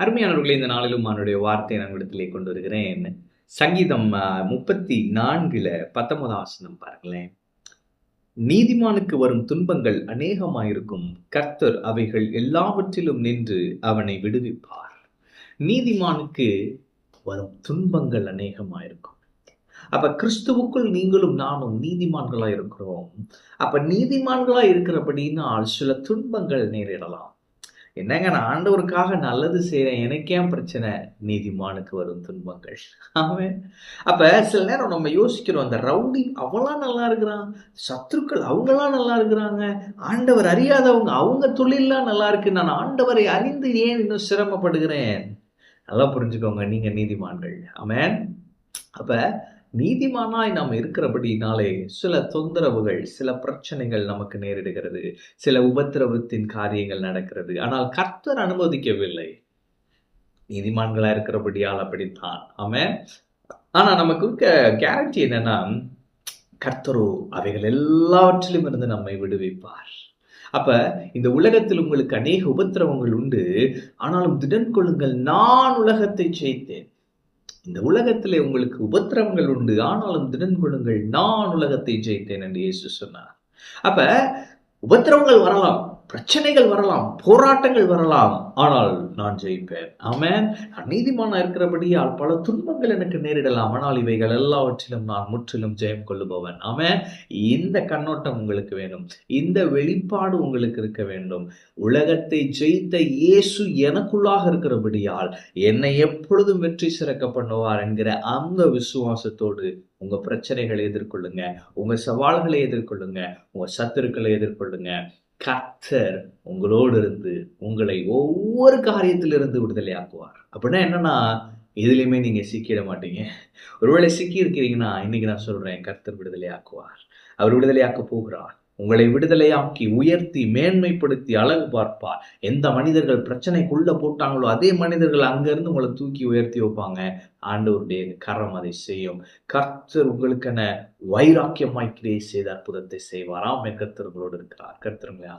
அருமையானவர்களே இந்த நாளிலும் அவனுடைய வார்த்தையை நான் இடத்திலே கொண்டு வருகிறேன். சங்கீதம் முப்பத்தி நான்குல பத்தொன்பதாம் வசனம் பாருங்களேன். நீதிமானுக்கு வரும் துன்பங்கள் அநேகமாயிருக்கும். கர்த்தர் அவைகள் எல்லாவற்றிலும் நின்று அவனை விடுவிப்பார். நீதிமானுக்கு வரும் துன்பங்கள் அநேகமாயிருக்கும். அப்ப கிறிஸ்துவுக்குள் நீங்களும் நானும் நீதிமான்களா இருக்கிறோம் அப்ப நீதிமான்களா இருக்கிறபடினால் சில துன்பங்கள் நேரிடலாம். என்னங்க நான் ஆண்டவருக்காக நல்லது செய்கிறேன் எனக்கு ஏன் பிரச்சனை? நீதிமானுக்கு வரும் துன்பங்கள். ஆமென். அப்போ சில நேரம் நம்ம யோசிக்கிறோம் அந்த ரவுடி அவளாம் நல்லா இருக்கிறான்? சத்துருக்கள் அவங்களாம் நல்லா இருக்கிறாங்க? ஆண்டவர் அறியாதவங்க அவங்க தொழிலெலாம் நல்லா இருக்கு நான் ஆண்டவரை அறிந்து ஏன் இன்னும் சிரமப்படுகிறேன்? நல்லா புரிஞ்சுக்கோங்க நீங்கள் நீதிமான்கள். ஆமென். அப்போ நீதிமானாய் நாம் இருக்கிறபடினாலே சில தொந்தரவுகள் சில பிரச்சனைகள் நமக்கு நேரிடுகிறது. சில உபத்திரவத்தின் காரியங்கள் நடக்கிறது. ஆனால் கர்த்தர் அனுமதிக்கவில்லை. நீதிமான்களா இருக்கிறபடியால் அப்படித்தான். ஆமென். ஆனா நமக்கு இருக்க கேரண்டி என்னன்னா கர்த்தரோ அவைகள் எல்லாவற்றிலும் இருந்து நம்மை விடுவிப்பார். அப்ப இந்த உலகத்தில் உங்களுக்கு அநேக உபத்திரவங்கள் உண்டு. ஆனாலும் திடன் கொள்ளுங்கள் நான் உலகத்தை ஜெயித்தேன் இந்த உலகத்திலே உங்களுக்கு உபத்திரவங்கள் உண்டு. ஆனாலும் திடன் கொள்ளுங்கள் நான் உலகத்தை ஜெயித்தேன் என்று இயேசு சொன்னார். அப்ப உபத்திரவங்கள் வரலாம் பிரச்சனைகள் வரலாம் போராட்டங்கள் வரலாம் ஆனால் நான் ஜெயிப்பேன். ஆமேன். நான் நீதிமானா இருக்கிறபடியால் பல துன்பங்கள் எனக்கு நேரிடலாம். ஆனால் இவைகள் எல்லாவற்றிலும் நான் முற்றிலும் ஜெயம் கொள்ளுபவன். ஆமேன். இந்த கண்ணோட்டம் உங்களுக்கு வேணும். இந்த வெளிப்பாடு உங்களுக்கு இருக்க வேண்டும். உலகத்தை ஜெயித்த இயேசு எனக்குள்ளாக இருக்கிறபடியால் என்னை எப்பொழுதும் வெற்றி சிறக்க பண்ணுவார் என்கிற அந்த விசுவாசத்தோடு உங்க பிரச்சனைகளை எதிர்கொள்ளுங்க. உங்க சவால்களை எதிர்கொள்ளுங்க. உங்க சத்துருக்களை எதிர்கொள்ளுங்க. கர்த்தர் உங்களோடு இருந்து உங்களை ஒவ்வொரு காரியத்திலிருந்து விடுதலையாக்குவார் அப்படின்னா என்னன்னா இதுலையுமே நீங்க சிக்கிட மாட்டீங்க. ஒருவேளை சிக்கி இருக்கிறீங்கன்னா இன்னைக்கு நான் சொல்றேன் கர்த்தர் விடுதலையாக்குவார் அவர் விடுதலையாக்க போகிறார். உங்களை விடுதலையாக்கி உயர்த்தி மேன்மைப்படுத்தி அழகு பார்ப்பார். எந்த மனிதர்கள் பிரச்சனைக்குள்ள போட்டாங்களோ அதே மனிதர்கள் அங்கிருந்து உங்களை தூக்கி உயர்த்தி வைப்பாங்க. ஆண்டவருடைய கரம் அதை செய்யும். கர்த்தர் உங்களுக்கென வைராக்கியமாய் கிரியை செய்த அற்புதத்தை செய்வாராம் கர்த்தர்களோடு இருக்கிறார். கர்த்தர் உங்களை